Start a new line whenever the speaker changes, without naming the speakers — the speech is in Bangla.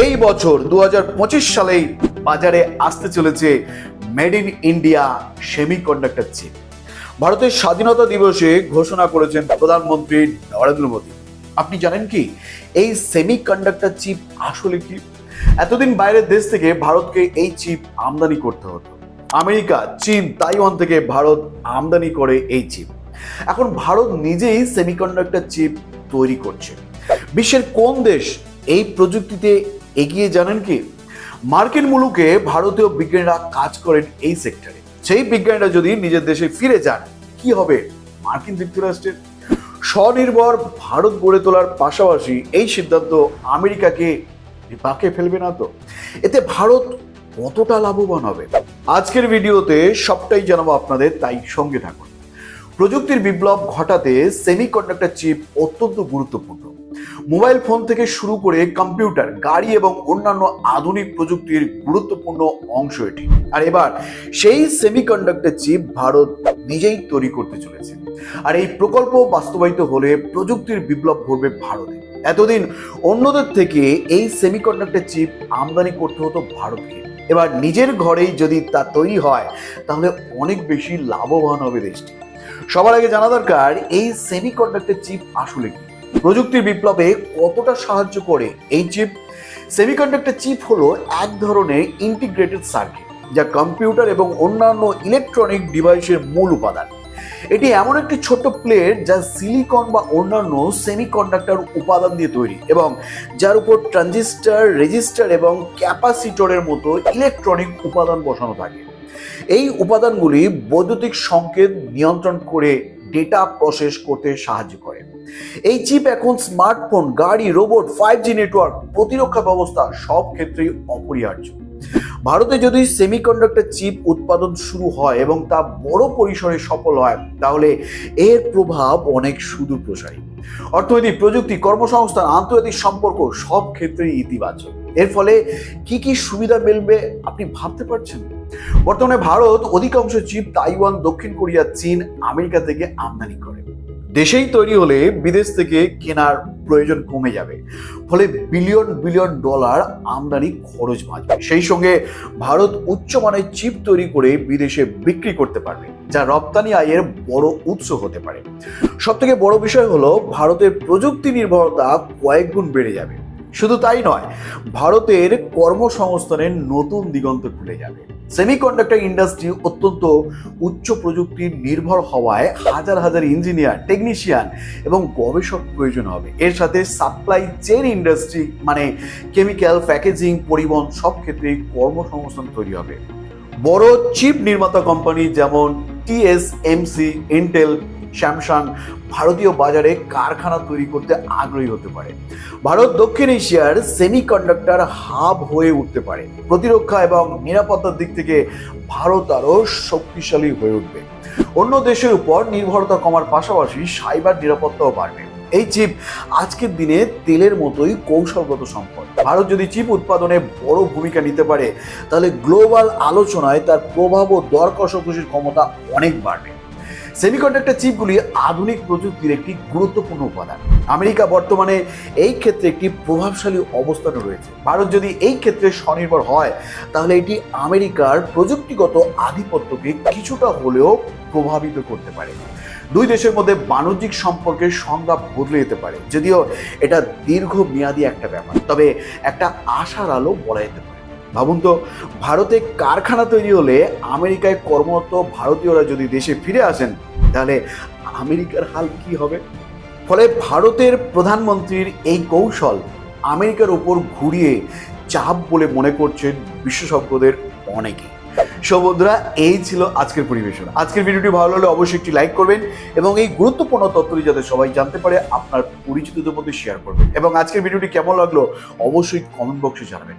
এই বছর দু হাজার পঁচিশ সালেই বাজারে আসতে চলেছে made in India semiconductor chip. ভারতের স্বাধীনতা দিবসে ঘোষণা করেছেন প্রধানমন্ত্রী নরেন্দ্র মোদী। আপনি জানেন কি, এই সেমিকন্ডাক্টর চিপ আসলে কি? এতদিন বাইরের দেশ থেকে ভারতকে এই চিপ আমদানি করতে হতো। আমেরিকা, চীন, তাইওয়ান থেকে ভারত আমদানি করে এই চিপ। এখন ভারত নিজেই সেমিকন্ডাক্টর চিপ তৈরি করছে। বিশ্বের কোন দেশ এই প্রযুক্তিতে এগিয়ে জানেন কি? মার্কিন মুলুকে ভারতীয় বিজ্ঞানীরা কাজ করেন এই সেক্টরে সেই বিজ্ঞানীরা যদি নিজের দেশে ফিরে যান, কি হবে মার্কিন যুক্তরাষ্ট্রের? স্বনির্ভর ভারত গড়ে তোলার পাশাপাশি এই সিদ্ধান্ত আমেরিকাকে বিপাকে ফেলবে না তো? এতে ভারত কতটা লাভবান হবে? আজকের ভিডিওতে সবটাই জানাব আপনাদের, তাই সঙ্গে থাকুন। প্রযুক্তির বিপ্লব ঘটাতে সেমিকন্ডাক্টর চিপ অত্যন্ত গুরুত্বপূর্ণ। মোবাইল ফোন থেকে শুরু করে কম্পিউটার, গাড়ি এবং অন্যান্য আধুনিক প্রযুক্তির গুরুত্বপূর্ণ অংশ এটি। আর এবার সেই সেমিকন্ডাক্টর চিপ ভারত নিজেই তৈরি করতে চলেছে। আর এই প্রকল্প বাস্তবায়িত হলে প্রযুক্তির বিপ্লব ঘটবে ভারতে। এতদিন অন্যদের থেকে এই সেমিকন্ডাক্টর চিপ আমদানি করতে হতো ভারতকে। এবার নিজের ঘরেই যদি তা তৈরি হয়, তাহলে অনেক বেশি লাভবান হবে দেশটি। সবার আগে জানা দরকার, এই সেমিকন্ডাক্টর চিপ আসলে কি? প্রযুক্তির বিপ্লবে কতটা সাহায্য করে? এই চিপ সেমিকন্ডাক্টর চিপ হলো এক ধরনের ইন্টিগ্রেটেড সার্কিট যা কম্পিউটার এবং অন্যান্য ইলেকট্রনিক ডিভাইসের মূল উপাদান। এটি এমন একটি ছোট্ট প্লেট যা সিলিকন বা অন্যান্য সেমিকন্ডাক্টর উপাদান দিয়ে তৈরি এবং যার উপর ট্রানজিস্টার রেজিস্টার এবং ক্যাপাসিটরের মতো ইলেকট্রনিক উপাদান বসানো থাকে। এই উপাদানগুলি বৈদ্যুতিক সংকেত নিয়ন্ত্রণ করে ডেটা প্রসেস করতে সাহায্য করে। এই চিপ এখন স্মার্টফোন গাড়ি রোবট ফাইভ জি নেটওয়ার্ক প্রতিরক্ষা ব্যবস্থা সব ক্ষেত্রেই অপরিহার্য। ভারতে যদি সেমিকন্ডাক্টর চিপ উৎপাদন শুরু হয় এবং তা বড় পরিসরে সফল হয়, তাহলে এর প্রভাব অনেক সুদূর প্রসারী অর্থনৈতিক প্রযুক্তি, কর্মসংস্থান, আন্তর্জাতিক সম্পর্ক সব ক্ষেত্রেই ইতিবাচক। এর ফলে কি কি সুবিধা মিলবে আপনি ভাবতে পারছেন? বর্তমানে ভারত অধিকাংশ চিপ তাইওয়ান, দক্ষিণ কোরিয়া, চীন, আমেরিকা থেকে আমদানি করে। দেশেই তৈরি হলে বিদেশ থেকে কেনার প্রয়োজন কমে যাবে। ফলে বিলিয়ন বিলিয়ন ডলার আমদানি খরচ বাঁচবে। সেই সঙ্গে ভারত উচ্চমানের চিপ তৈরি করে বিদেশে বিক্রি করতে পারবে, যা রপ্তানি আয়ের বড় উৎস হতে পারে। সব থেকে বড় বিষয় হলো, ভারতের প্রযুক্তি নির্ভরতা কয়েক গুণ বেড়ে যাবে। শুধু তাই নয়, ভারতের কর্মসংস্থানের নতুন দিগন্ত খুলে যাবে। সেমিকন্ডাক্টর ইন্ডাস্ট্রি অত্যন্ত উচ্চ প্রযুক্তির নির্ভর হওয়ায় হাজার হাজার ইঞ্জিনিয়ার টেকনিশিয়ান এবং গবেষক প্রয়োজন হবে। এর সাথে সাপ্লাই চেন ইন্ডাস্ট্রি মানে কেমিক্যাল প্যাকেজিং পরিবহন সব ক্ষেত্রে কর্মসংস্থান তৈরি হবে। বড় চিপ নির্মাতা কোম্পানি যেমন টিএসএমসি ইন্টেল স্যামসাং ভারতীয় বাজারে কারখানা তৈরি করতে আগ্রহী হতে পারে। ভারত দক্ষিণ এশিয়ার সেমিকন্ডাক্টর হাব হয়ে উঠতে পারে। প্রতিরক্ষা এবং নিরাপত্তার দিক থেকে ভারত আরও শক্তিশালী হয়ে উঠবে। অন্য দেশের উপর নির্ভরতা কমার পাশাপাশি সাইবার নিরাপত্তাও বাড়বে। এই চিপ আজকের দিনে তেলের মতোই কৌশলগত সম্পদ। ভারত যদি চিপ উৎপাদনে বড় ভূমিকা নিতে পারে, তাহলে গ্লোবাল আলোচনায় তার প্রভাব ও দর ক্ষমতা অনেক বাড়বে। সেমিকন্ডাক্টর চিপগুলি আধুনিক প্রযুক্তির একটি গুরুত্বপূর্ণ উপাদান। আমেরিকা বর্তমানে এই ক্ষেত্রে একটি প্রভাবশালী অবস্থানে রয়েছে। ভারত যদি এই ক্ষেত্রে স্বনির্ভর হয়, তাহলে এটি আমেরিকার প্রযুক্তিগত আধিপত্যকে কিছুটা হলেও প্রভাবিত করতে পারে। দুই দেশের মধ্যে বাণিজ্যিক সম্পর্কের সংজ্ঞা বদলে যেতে পারে। যদিও এটা দীর্ঘ মেয়াদী একটা ব্যাপার, তবে একটা আশার আলো বলা যেতে পারে। ভাবুন তো, ভারতে কারখানা তৈরি হলে আমেরিকায় কর্মরত ভারতীয়রা যদি দেশে ফিরে আসেন, তাহলে আমেরিকার হাল কি হবে? ফলে ভারতের প্রধানমন্ত্রীর এই কৌশল আমেরিকার ওপর ঘুরিয়ে চাপ বলে মনে করছেন বিশেষজ্ঞদের অনেকে। সো বন্ধুরা, এই ছিল আজকের পরিবেশন। আজকের ভিডিওটি ভালো লাগলে অবশ্যই একটি লাইক করবেন এবং এই গুরুত্বপূর্ণ তথ্যটি যাতে সবাই জানতে পারে, আপনার পরিচিতদের মধ্যে শেয়ার করবেন। এবং আজকের ভিডিওটি কেমন লাগল অবশ্যই কমেন্ট বক্সে জানাবেন।